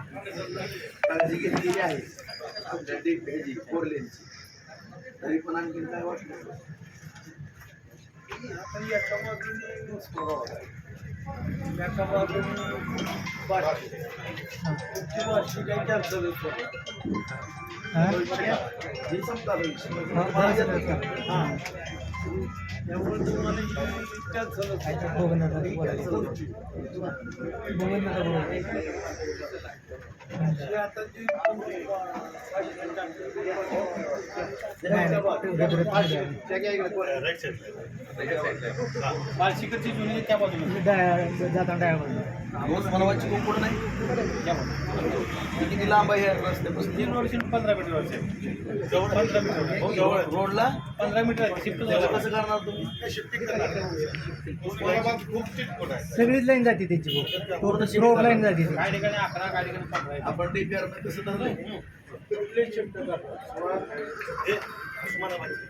काळजी घेतलेली आहे आमच्या ह्याची कोरलेनची तरी पण आणखी काय वाटलं एका बाजूने बारशी. बारशी काही कॅन्सलच होते. हां. ही. ही. बार्शीकडची जुनी त्या बाजूला रोज बनवायची कुंकुड नाही. किती लांब आहे रस्त्यापासून? तीन वर्ष पंधरा मीटर वर्ष जवळ पंधरा मीटर हो जवळ. रोडला? पंधरा मीटर शिफ्ट कसं करणार तुम्ही? आहे. सगळीच लाईन जाते त्याची पूर्ण रोड लाईन जाते. काही ठिकाणी अकरा काही ठिकाणी पंधरा. आपण डीपीआर कसं धरलं कुठले शिफ्ट हे उस्मानाबादची.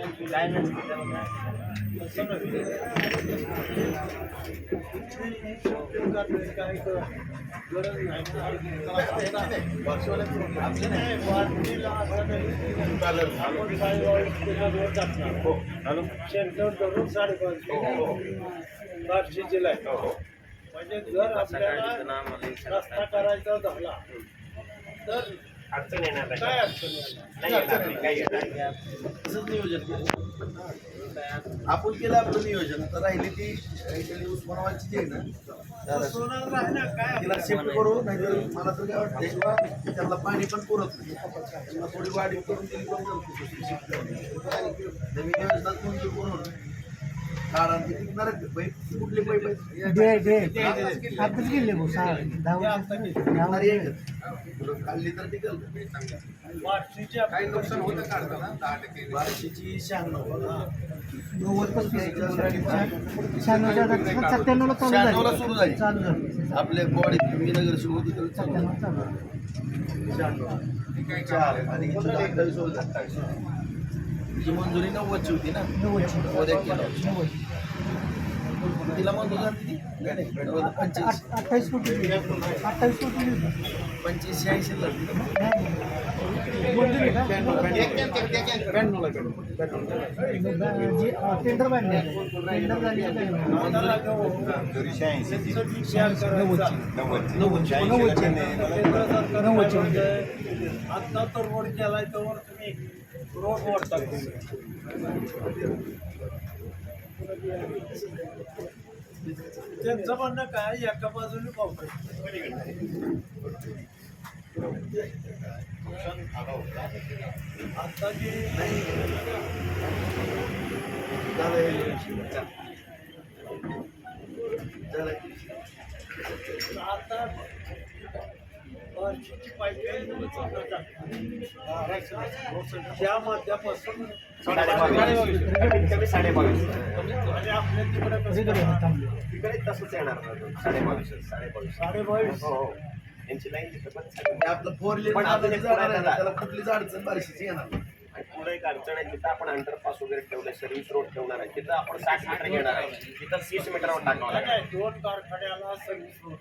हा, हा. सेंटर धरून साडेपाचशे बारशेचे लाईन म्हणजे जर आपल्याला रस्ता करायचा झाला तर अडचण येणार नाही. नाही? नाही, नाही. आपण केलं आपलं नियोजन तर राहिली ती उस्मानाबादची जी आहे ना तिला शिफ्ट करू नाहीतर मला तर काय वाटतं त्याला पाणी पण पुरत नाही. त्यांना थोडी वाढीव करून दिली पण नवीन योजना कोणती करून काढा ती टिकणार कुठले आताच गेले भाऊ सहा दहा खाल्ली तर टिकल बारशीच्या काही नुकसान होतं काढताना बारशीची शहाण्णव नव्वद पस्तीस. शहाण्णवच्या आता सत्त्याण्णवला चालू शहाण्णवला सुरू झाली. चालू झाली. आपल्या बॉडी मी नगर सुरू होती तर चांगलं सत्त्याण्णव चालू झाली. चार. आणि तिची मंजुरी नव्वदची होती ना? केलं. नव्वद. तिला मंजूर झाली आठ- अठ्ठावीस कोटी. अठ्ठावीस कोटी. पंच्याऐंशी ऐंशी लागली नाही. बोलली नाही का? जी, अं, टेंडर बांधले टेंडर झाली का काय? नव्वदची नव्वदची. आता तर रोड केलाय तर तुम्ही रोड मोडता त्यांचं म्हणणं काय एका बाजूने पावसाळी आता जे आता बार्शीची पाईपलाईन त्या माध्यमापासून साडेबावीस. आणि आपल्या तिकडे. तिकडे तसंच येणार साडेबावीस. साडेबावीस. साडेबावीस. हो हो. यांची लाईन तिथं पण साडे- ते आपलं फोर लेन पण आता ते आहे त्याला कुठलीच अडचण बारशीची येणार नाही. आणि पुढे एक अडचण आहे तिथं आपण अंडरपास वगैरे ठेवलंय सर्व्हिस रोड ठेवणार आहे तिथं आपण साठ मीटर घेणार आहे. तिथं तीस मीटरवर लागेल नाही, दोन कारखान्याला सर्व्हिस रोड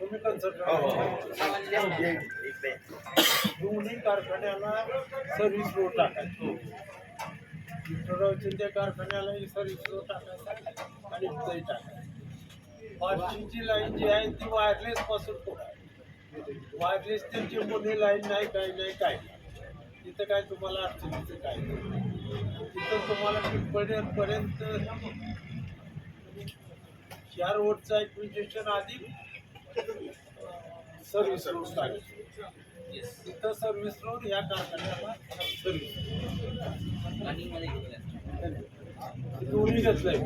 हो हो हो. दोन्ही कारखान्याला सर्व्हिस रोड टाकायचं. शिंदे कारखान्याला सर्व्हिस रोड टाकायचा आणि इथंही टाकायचं. बार्शीची लाईन जी आहे ती वायरलेस पासून पुढे वायरलेस त्यांची मोठी लाईन नाही काही नाही काय नाही. तिथं काय तुम्हाला अडचणीचं काय नाही. तिथं तुम्हाला पिंपळनेरपर्यंत या रोडचं ॲक्विजिशन आधी सर्व्हिस रोड तिथं सर्व्हिस रोड या कारखान्याला सर्व्हिस दोन्ही घेतलंय.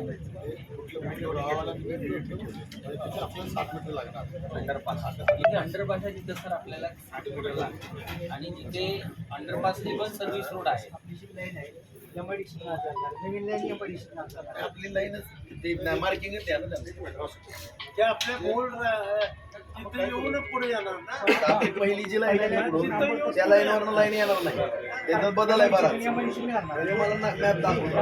इथे अंडरपास आहे तिथं सर आपल्याला साठ मीटर लागते. आणि तिथे अंडरपासने पण सर्व्हिस रोड आहे. एमआयडीसी नवीन लाईन एमआयडीसी आपली लाईनच ते मार्किंग. ते आपल्या गोल तिथे येऊन पुढे येणार ना. आपली पहिली जी लाईन आहे त्या लाईनवरनं लाईन येणार नाही. त्याचा बदल आहे मिळणार म्हणजे मला मॅप दाखवतो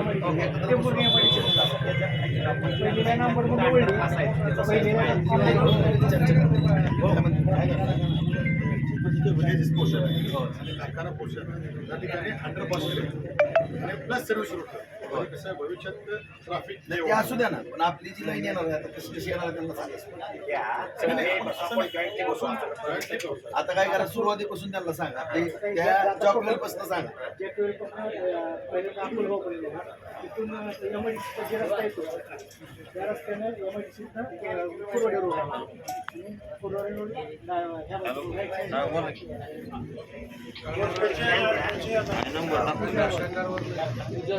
पोर्शन त्या ठिकाणी अंडरपास आणि प्लस सर्व्हिस रूट कसं आहे भविष्यात ट्रॅफिक नाही ते असू द्या ना पण आपली जी लाईन येणार आहे आता कशी कशी येणार आहे त्यांना सांगा. आता काय करा सुरुवातीपासून त्यांना सांगा. ते त्या चॉकलेटपासून सांगा. त्या रस्त्यानं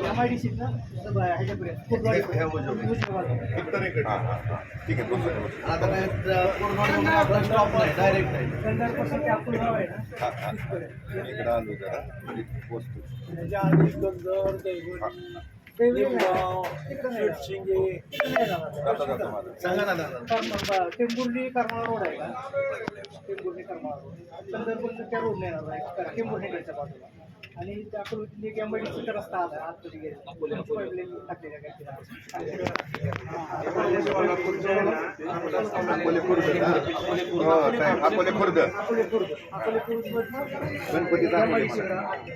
एमआयडीसीचा रोड आहे ठीक आहे आता काय स्टॉप नाही डायरेक्ट आहे आहे ना आलो जरा पोस्ट आधी नाही ना करमाळा रोड आहे का टेंबुर्ली करमाळा रोड त्या रोडने येणार आहे बाजूला आणि त्या अकोल्यातून एक एमआयडीसीचा रस्ता आला. आतमध्ये गेला. पाईपलाईन टाकलेल्या अकोले खुर्द अकोले खुर्द अकोले खुर्द अकोले ला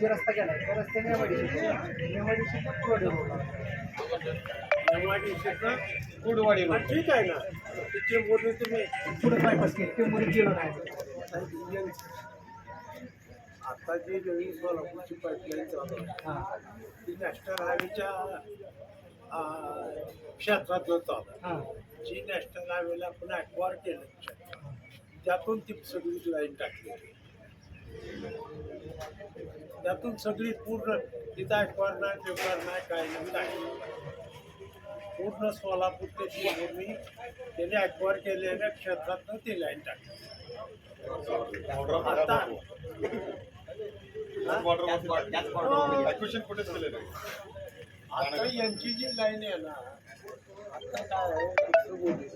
जे रस्ता गेला त्या रस्त्याने एमआयडीसी एमआयडीसीचा पुरवठा रोड. ठीक आहे ना. तिथे बोलले तुम्ही पुढे बायपास केली. टेंभुर्णी गेलो नाही. आता जी नवीन सोलापूरची पाईपलाईन चालू आहे हां. ती नॅशनल हायवेच्या क्षेत्रातलं चालू आहे हां. जी नॅशनल हायवेला आपण ॲक्वार केलं त्यातून ती सगळी लाईन टाकली त्यातून सगळी पूर्ण तिथं ॲक्वार नाही पेपर नाही काय नाही काय पूर्ण सोलापूर ते चिमूरनी त्याने ॲक्वार केलेल्या क्षेत्रातनं ती लाईन टाकली. आता Acquisition कुठेच केलेलं आता यांची जी लाईन आहे ना आता काय आहे?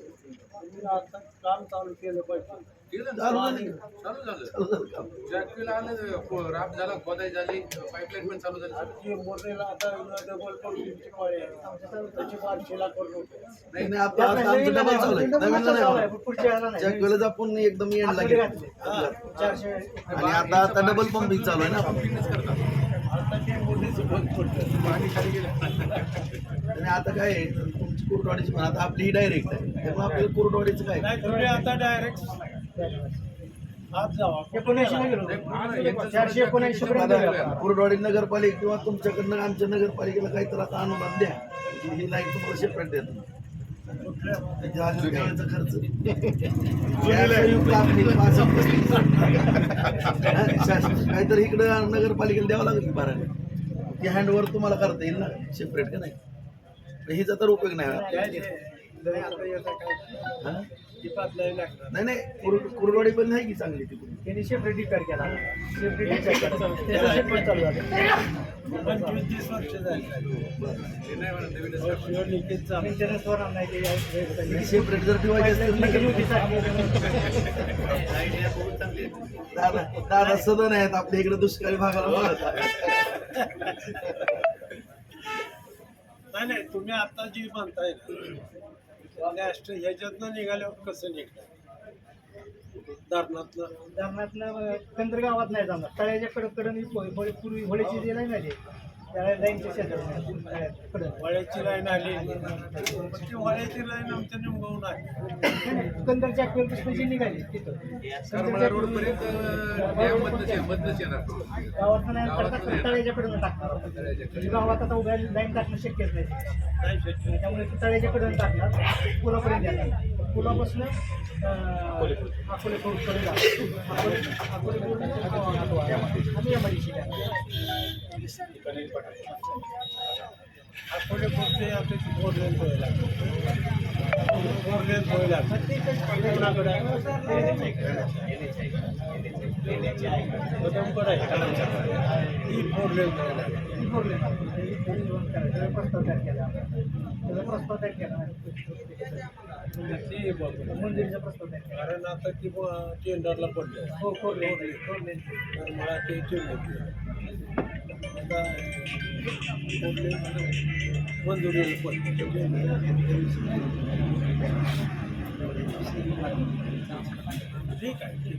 आता काम चालू केलं पाहिजे झाली. चालू झालं चालू झालं काम. जॅकविला आलं राब झाला खोदाई झाली पाईपलाईन पण चालू झाली आमची आता डबल पडूची पाळी आहे त्याची बारशेला करून नाही नाही, आता आता आमचं डबल चालू आहे नवीनला नाही होणार. पुढच्या वेळेला नाही ज्या आपण एकदम. चारशे आणि आता आता डबल पंपिंग चालू आहे ना आता ते मोठेच बंद पडतं आणि आता काय कुरडवाडीची पण आता आपली ही डायरेक्ट आहे. त्यामुळे आपल्याला कुरडवाडीचं काय? नाही तुम्ही आता डायरेक्ट. कुरडवाडी नगरपालिका किंवा तुमच्याकडनं आमच्या नगरपालिकेला काही तर आता अनुदान द्या. की ही लाईन तुम्हाला सेपरेट देतो. त्याच्या खर्च. काहीतरी इकडं नगरपालिकेला द्यावं लागेल की बारा ती हँडवर तुम्हाला करता येईल ना? सेपरेट का नाही? हिचा तर उपयोग नाही. हा? नाही नाही. नाही कुर- कुरडवाडी पण नाही की चांगली तिकडून त्यांनी सेपरेट डिपेअर केला. सेपरेट चालू झालं. ते. सेपरेट जर ठेवायचे असेल. दादा दादा सदन आहेत आपल्या इकडे दुष्काळी भागाला. नाही नाही तुम्ही आता जी म्हणताय ना नॅशनल ह्याच्यातनं निघाल्यावर कसं निघणार? धरणातलं. धरणातलं कंदर गावात नाही जाणार. तळ्याच्या कडकडून पूर्वी होळीची जी लाईन वळ्याची लाईन आली. पण ती वळ्याची लाईन आमच्या निमगावून आली. कंदरच्या अक्वेल जी निघाली तिथं. गावात म्हणजे गावात आता उभ्या लाईन टाकणं शक्यच नाही. त्यामुळे ते तळ्याच्या कडे टाकणार. पुलापर्यंत येणार पुलापासून अकोले कडे जाणार अकोले अकोले पूर्ण आणि एमआयडीसी अकोले पुढचे आता फोर लेन व्हायला फोर लेन व्हायला कोणाकडे बदमकडे आहे ही फोर लेन व्हायला प्रस्ताव तयार केला त्याचा प्रस्ताव तयार केला ती मंजुरीचा प्रस्ताव केला कारण आता ती टेंडरला पडलं. हो फोर लेन तर मला ते आता मंजुरीला पडलं. ठीक आहे.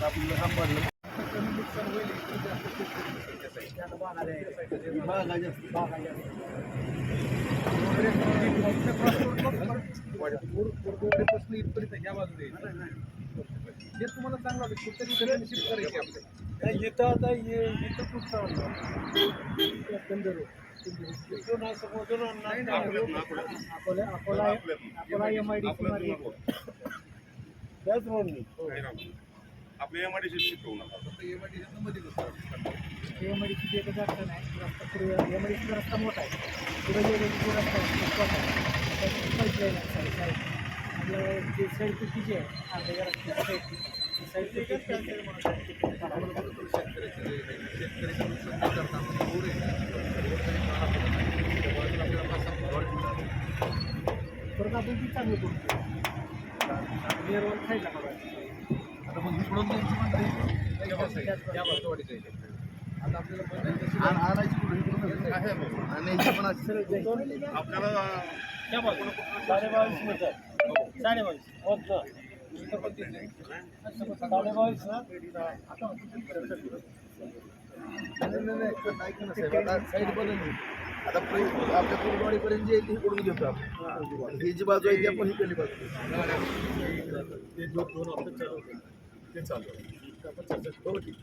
आपल्याला हा इथपर्यंत बाजूला हे तुम्हाला चांगलं वाटतं कुठतरी इकडे शिफ्ट करायची आपल्याला आता ये इथं नाही ना Akola Akola Akola M I D C मध्ये त्याच रोडनी आपल्या एमआयडीसी शिफ्ट होऊ नका. मध्ये. एम आय डी एकच रस्ता एम आय डी सी रस्ता मोठा आहे. पुढे रस्ता आहे, तो छोटा आहे. त्याची पाईपलाईन आहे साईड साईड आपलं जे साईड पिटी जी आहे आपल्या रस्त्याची साईड ती साईड पिटी शेतकऱ्याचं नुकसान न करता आपण पूर आता आपल्या कुरवाडीपर्यंत जे येते इकडून घेतो आपण ही जी बाजू आहे ती आपण ही पहिली बाजू ते दोन दोन चालू ते चालू आपण चर्चा हो, ठीक.